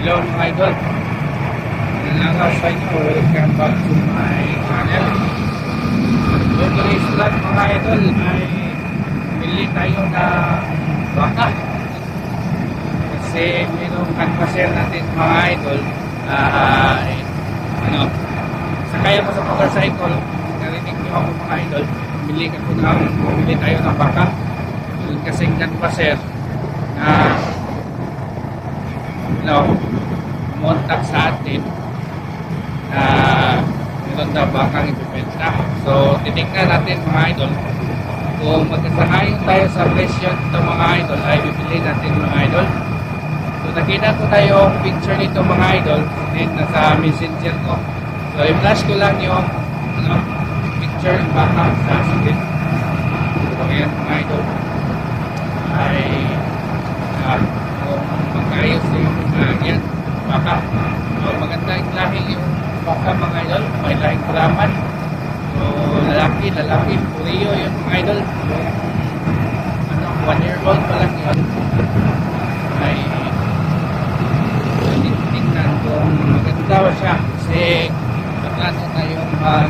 Hello mga idol. Nangangaw sa inyo. Welcome back to my channel. So today's vlog mga idol ay bili tayo na baka. Kasi mayroong canvasser natin mga idol ay ano, sakay sa motorcycle. Narinig niyo ako mga idol. Bili ako na bili tayo ng baka. Yun kasing canvasser na no, montak sa atin na meron daw bakang ibibenta. So, titignan natin mga idol kung magkasangayon tayo sa presyo nito mga idol ay bibili natin mga idol. So, nakita ko tayo picture nito mga idol din nasa messenger ko. So, i-flash ko lang yung ano, picture ng baka sa akin. So, yan mga idol ay uh, na yung uh, yan, baka so, maganda yung lahi yung baka mga idol. May lahing kulaman so lalaki, lalaki, puriyo yung mga idol. Yung ano, one year old pa lang yun. Ay tingnan kung maganda ba siya? Kasi patlano na yung uh,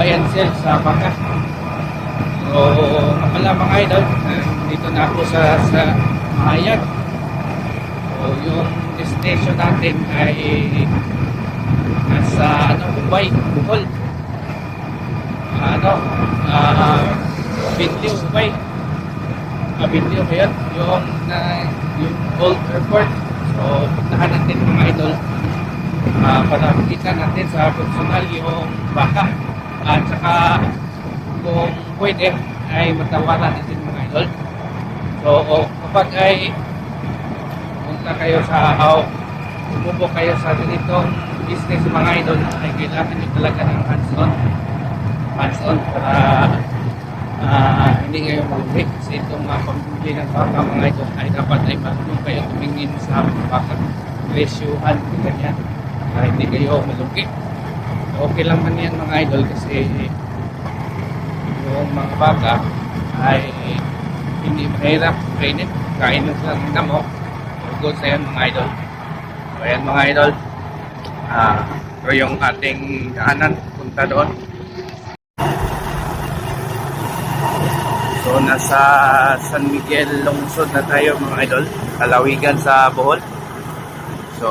bayan sale sa baka so kapala mga idol uh, dito na ako sa sa Mahayag So, yung destination natin ay nasa ano, Ubay, Bohol. Ano, ah, Binlio, Ubay. Ah, Binlio ba yun? Yung, na, yung old airport. So, puntahan natin mga idol. Ah, para makita natin sa personal yung baka. At saka, kung pwede, ay matawaran natin mga idol. So, kapag ay punta kayo sa o bumubok kayo sa ganitong business mga idol. Ay kailangan nyo talaga ng hands-on. Hands-on. Para ah, hindi kayo maluhi kasi itong mga pamili ng baka mga idol ay dapat ay marunong kayo tumingin sa baka presyuhan ganyan. Para hindi kayo malugi okay lang man yan mga idol kasi yung mga baka ay hindi mahirap kainin kain lang ng damo good sa yan mga idol. So ayan mga idol. Ah, ito yung ating daanan punta doon. So nasa San Miguel Lungsod na tayo mga idol. Kalawigan sa Bohol. So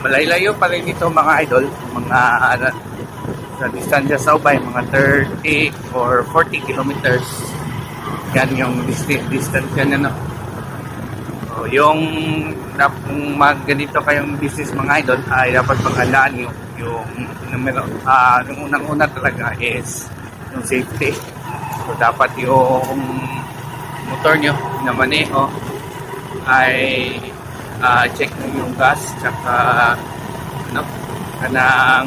malaylayo pa rin ito mga idol. Mga ano, sa distansya sa Ubay, mga 30 or 40 kilometers. Yan yung distance, distansya na no. So, yung kung mag ganito kayong business mga idol ay dapat paghandaan nyo yung numero. Ah yung unang-una talaga is yung safety. So dapat yung motor nyo na maneho ay ah, check nyo yung gas tsaka ano kanang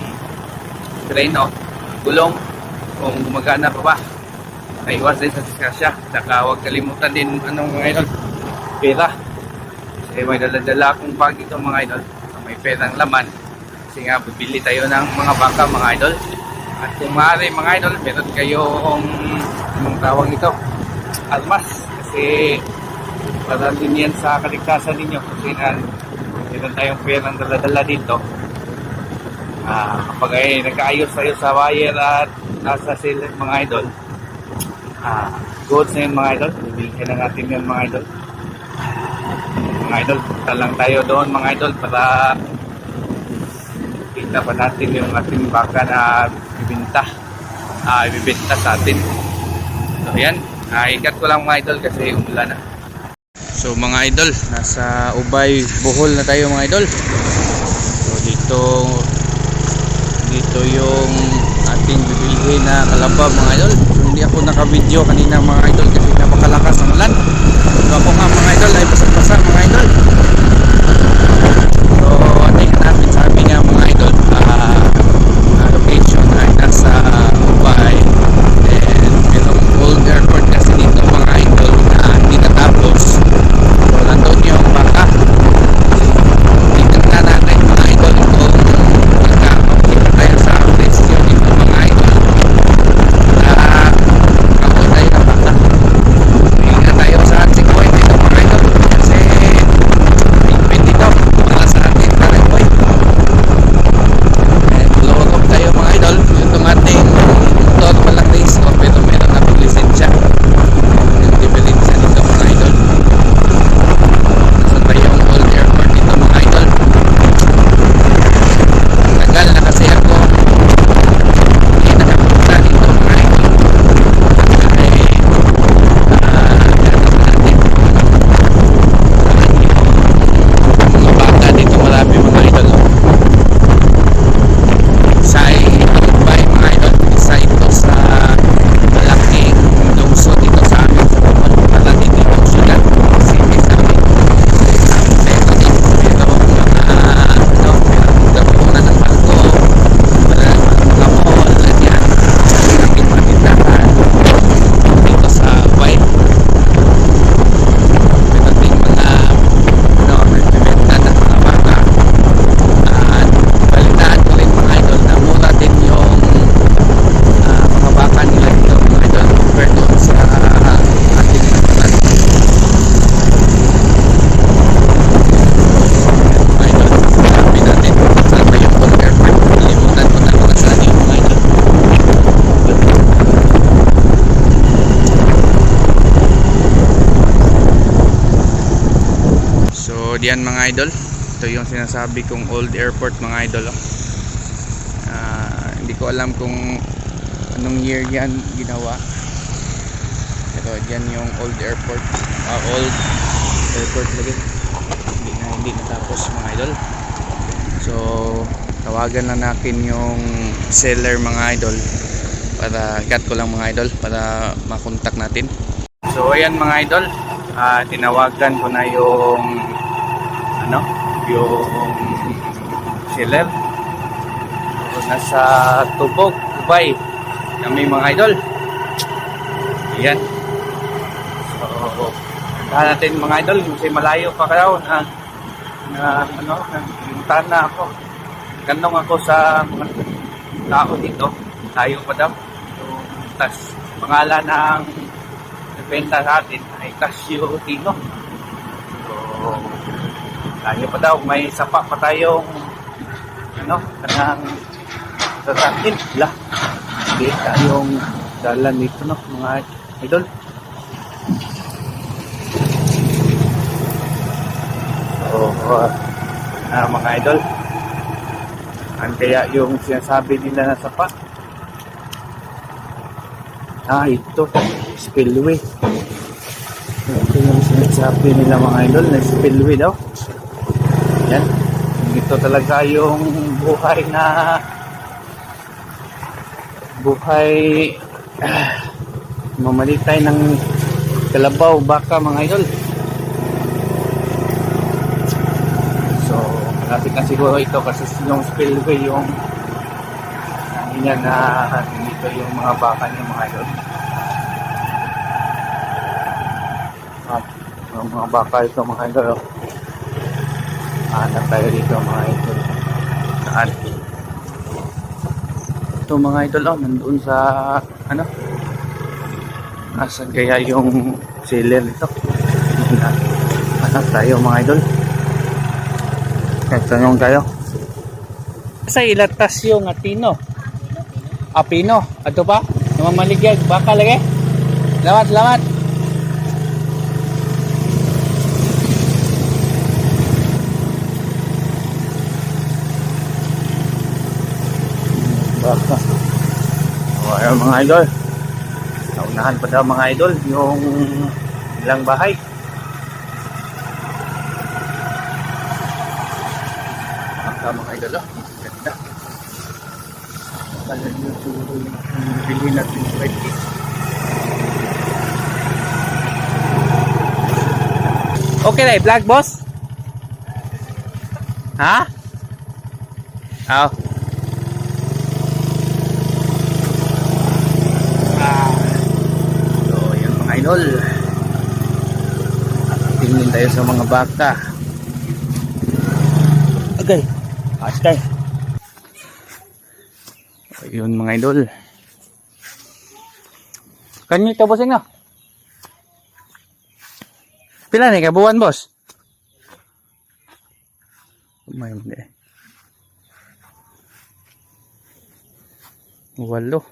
treno gulong. Kung gumagana pa ba ay iwas din sa disgrasya. Tsaka huwag kalimutan din anong mga idol pera kasi may dala-dala akong bag ito mga idol. May perang laman. Kasi nga bibili tayo ng mga baka mga idol. At kung maaari mga idol meron kayong anong tawag ito? Almas. Kasi para din yan sa kaligtasan ninyo. Kasi na meron tayong perang dala-dala dito. Ah, kapag ay nagkaayos tayo sa wire at nasa sale mga idol. Ah, goods na yun mga idol. Bibili na natin yun mga idol mga idol punta lang tayo doon mga idol para kita pa natin yung ating baka na ibinta ah, ibibenta sa atin. So yan. Ah, ikat ko lang mga idol kasi umulan na. So mga idol nasa Ubay Bohol na tayo mga idol. So dito dito yung ating bibilihin na kalabab mga idol hindi ako naka-video kanina mga idol kasi napakalakas ng ulan so ako nga mga idol ay basag-basa mga idol idol. Ito yung sinasabi kong old airport mga idol. oh. Ah, hindi ko alam kung anong year yan ginawa. Pero yan yung old airport. Ah, old airport lagi. Hindi na hindi natapos mga idol. So, tawagan na natin yung seller mga idol para cut ko lang mga idol para makontak natin. So, ayan mga idol. Ah, tinawagan ko na yung ano, yung seller. So, nasa Tubog, Dubai. Kami mga idol. Ayan. So, puntahan natin mga idol kasi malayo pa kayo na na ano, nagpuntahan na ako. Ganong ako sa mga tao dito. Tayo pa daw. So, tas pangalan ng nagbenta sa atin ay Casio Tino. So, tayo pa daw. May sapa pa tayong ano, kanang sasakyan. Wala. Hindi tayong dalan dito no, mga idol. So, uh, ah, mga idol. Ano kaya yung sinasabi nila na sapa? Ah, ito. Spillway. Ito yung sinasabi nila mga idol na spillway daw. Yan. Ito talaga yung buhay na buhay ah, mamalitay ng kalabaw, baka mga idol. So, malapit na siguro ito kasi yung spillway yung niya na dito yung mga baka niya mga idol. Ah, yung mga baka ito mga idol. Oh. Hanap tayo dito mga idol. Saan? Ito mga idol oh, nandun sa ano? Asan kaya yung seller nito? Hanap tayo mga idol. Nagtanong tayo. Sa ilatas yung atino. Apino. Ato pa? Namamaligyan. Baka lagi. Lamat, lamat. Baka. O, ayun mga idol. Naunahan pa daw mga idol yung ilang bahay. Baka mga idol. Oh. Ganda. Kala nyo siguro yung bili natin sa IT. Okay na, vlog boss? Ha? Oh. Ah. So, yan mga idol. Tingin tayo sa mga baka. Okay. Astay. Ayun mga idol. Kanyo ito bossing nga. Pila ni kabuan boss? May hindi. Walo.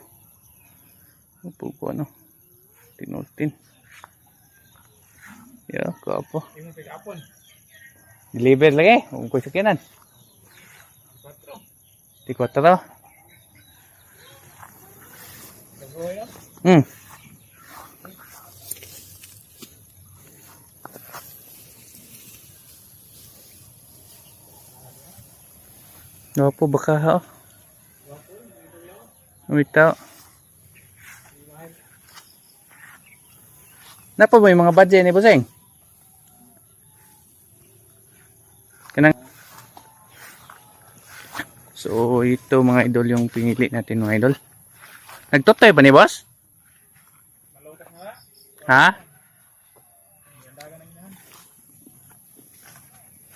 Upo ko ano. Tinultin. Ya, kapo. Deliver lagi. Kung ko sakinan. Di 4. Hmm. Opo, baka ha. Wait Napa ba yung mga budget ni Buseng? Kanang So, ito mga idol yung pinili natin mga idol. Nagtotoy ba ni boss? Ha?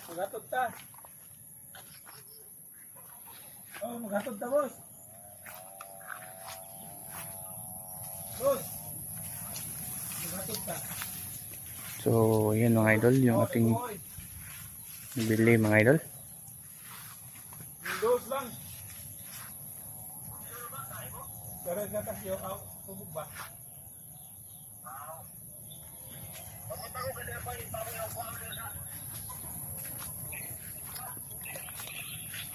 Magatod ta. Oh, magatod ta, boss. Boss. So, yan mga idol, yung ating Oy, bili mga idol. Windows lang. Pero gatas yung out, tubog ba?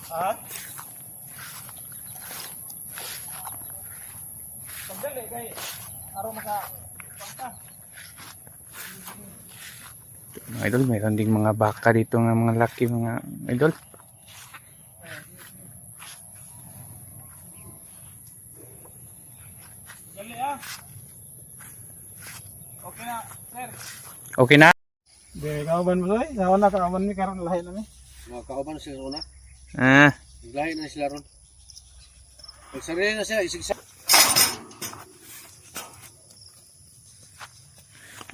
Ha? Pagdali kay araw maka Mga idol, mayroon ding mga baka dito nga mga laki mga idol. Okay na, sir. Okay na? Di, kauban mo doy. Nawan na kauban mi karon lahi na mi. Mga kauban sila ron na. Ah, Naglahi na sila ron. Nagsarili na sila, isig sa...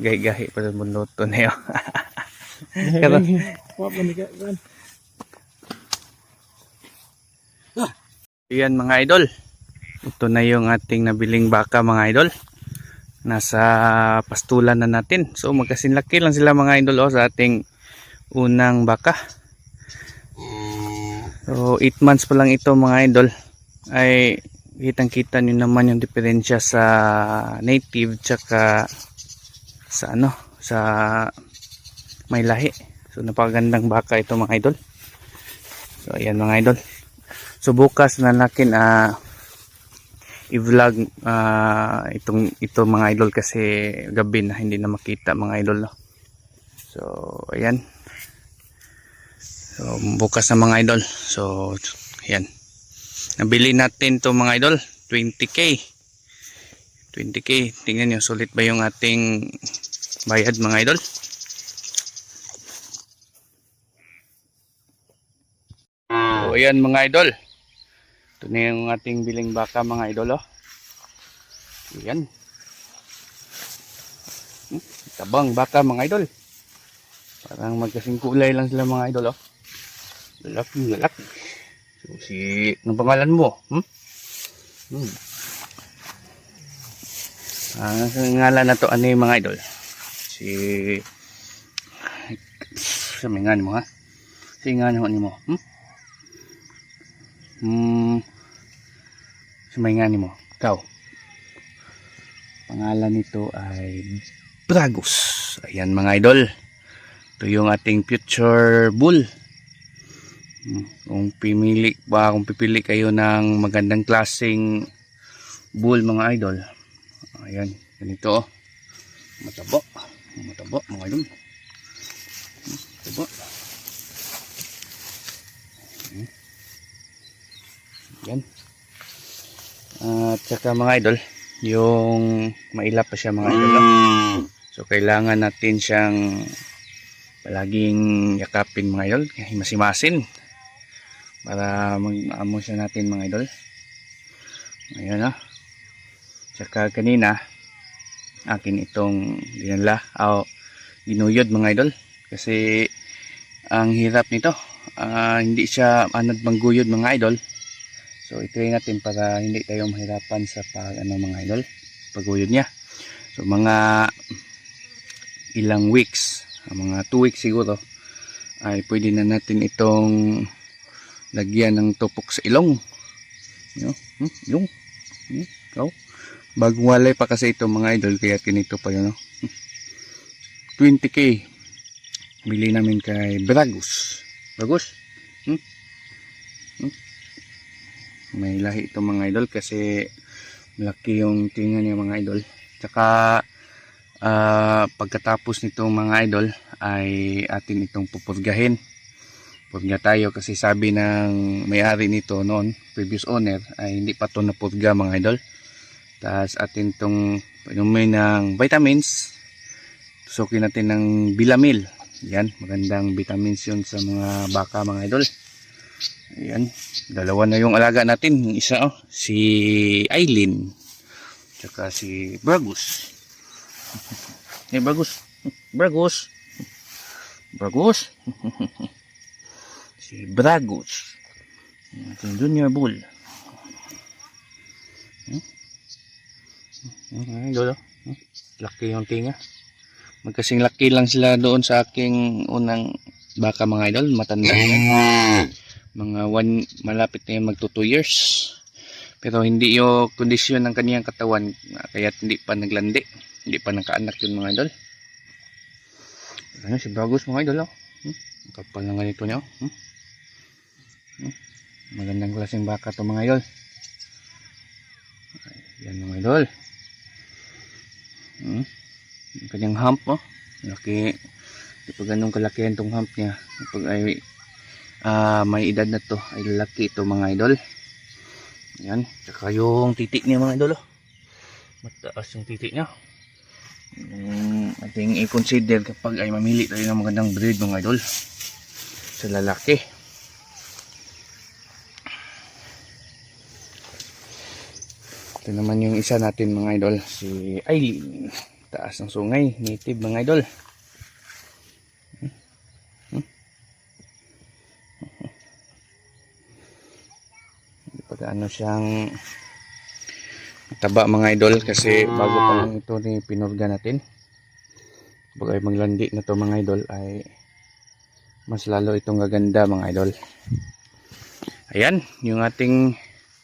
gahi-gahi pa sa mundo to na yun. Kan. Ayan mga idol. Ito na yung ating nabiling baka mga idol. Nasa pastulan na natin. So magkasinlaki lang sila mga idol oh, sa ating unang baka. So 8 months pa lang ito mga idol. Ay kitang kita nyo naman yung diferensya sa native tsaka sa ano sa may lahi. So napakagandang baka ito mga idol. So ayan mga idol. So bukas na natin ah i-vlog ah, itong ito mga idol kasi gabi na hindi na makita mga idol no. So ayan. So bukas na mga idol. So ayan. Nabili natin to mga idol 20k. 20k. Tingnan niyo sulit ba yung ating bayad mga idol? Ayan mga idol. Ito na yung ating biling baka mga idol oh. Ayan. Hmm, Tabang baka mga idol. Parang magkasing kulay lang sila mga idol oh. Lalaki, lalaki. So si, anong pangalan mo? Hmm? Hmm. Ang ngalan na to ano yung mga idol? Si sa may nga mo ha? Si nga mo mo? Hmm? Hmm. Sa may nga mo? Ikaw. Pangalan nito ay Bragos. Ayan mga idol. Ito yung ating future bull. Hmm, Kung pimili ba, kung pipili kayo ng magandang klaseng bull mga idol. Ayan, ganito oh. Matabo. Matabo mga idol. Hmm, Matabo. Yan. At saka mga idol, yung mailap pa siya mga idol. oh. So kailangan natin siyang palaging yakapin mga idol, himasimasin para mag-amo siya natin mga idol. Ayan ah. Tsaka kanina akin itong dinala o ginuyod mga idol kasi ang hirap nito ah, hindi siya anad mangguyod mga idol so itry natin para hindi tayo mahirapan sa pag ano mga idol paguyod niya so mga ilang weeks ah, mga 2 weeks siguro ay pwede na natin itong lagyan ng tupok sa ilong Yo, hmm, yung hmm, oh. bagong walay pa kasi ito mga idol kaya kinito pa yun no? 20k bili namin kay Bragos hmm? Hmm? May lahi ito mga idol kasi malaki yung tinga niya mga idol. Tsaka ah, pagkatapos nitong mga idol ay atin itong pupurgahin. Purga tayo kasi sabi ng may-ari nito noon previous owner ay hindi pa to napurga mga idol. Tapos atin itong inumin ng vitamins. Tusukin natin ng bilamil. Yan magandang vitamins yun sa mga baka mga idol Ayan, dalawa na yung alaga natin. Yung isa, oh, si Aileen. Tsaka si Bragus. Eh, Bragus. Bragus. Bragus. si Bragus. Ating junior bull. Hmm? Hmm, idol, oh. Hmm? Laki yung tinga. Magkasing laki lang sila doon sa aking unang baka mga idol. Matanda na mga one malapit na yung magto 2 years pero hindi yung kondisyon ng kaniyang katawan kaya hindi pa naglandi hindi pa nakaanak yun mga idol ano si Bragos mga idol oh. hmm? kapal ng ganito niya oh. hmm? Hmm? Magandang klaseng baka to mga idol. Yan mga idol. Hmm. Yung kanyang hump oh. Laki. Kapag ganun kalaki itong hump niya. Kapag ay ah, may edad na to ay laki ito mga idol. Yan. Tsaka yung titik niya mga idol oh. Mataas yung titik niya. Yung ating i-consider kapag ay mamili tayo ng magandang breed mga idol. Sa lalaki. Ito naman yung isa natin mga idol, si Aileen. Taas ng sungay, native mga idol. Hmm? Hmm? Pag ano siyang taba mga idol kasi bago pa lang ito ni pinurga natin. Pag ay maglandi na to mga idol ay mas lalo itong gaganda mga idol. Ayan, yung ating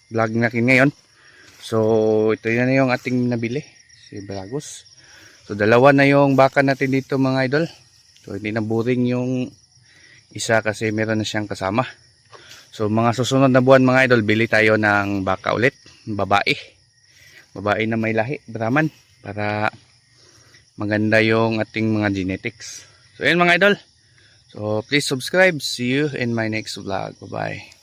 vlog natin ngayon. So, ito na yung ating nabili, si Bragos. So, dalawa na yung baka natin dito mga idol. So, hindi na boring yung isa kasi meron na siyang kasama. So, mga susunod na buwan mga idol, bili tayo ng baka ulit, babae. Babae na may lahi, Brahman, para maganda yung ating mga genetics. So, yun mga idol. So, please subscribe. See you in my next vlog. Bye-bye.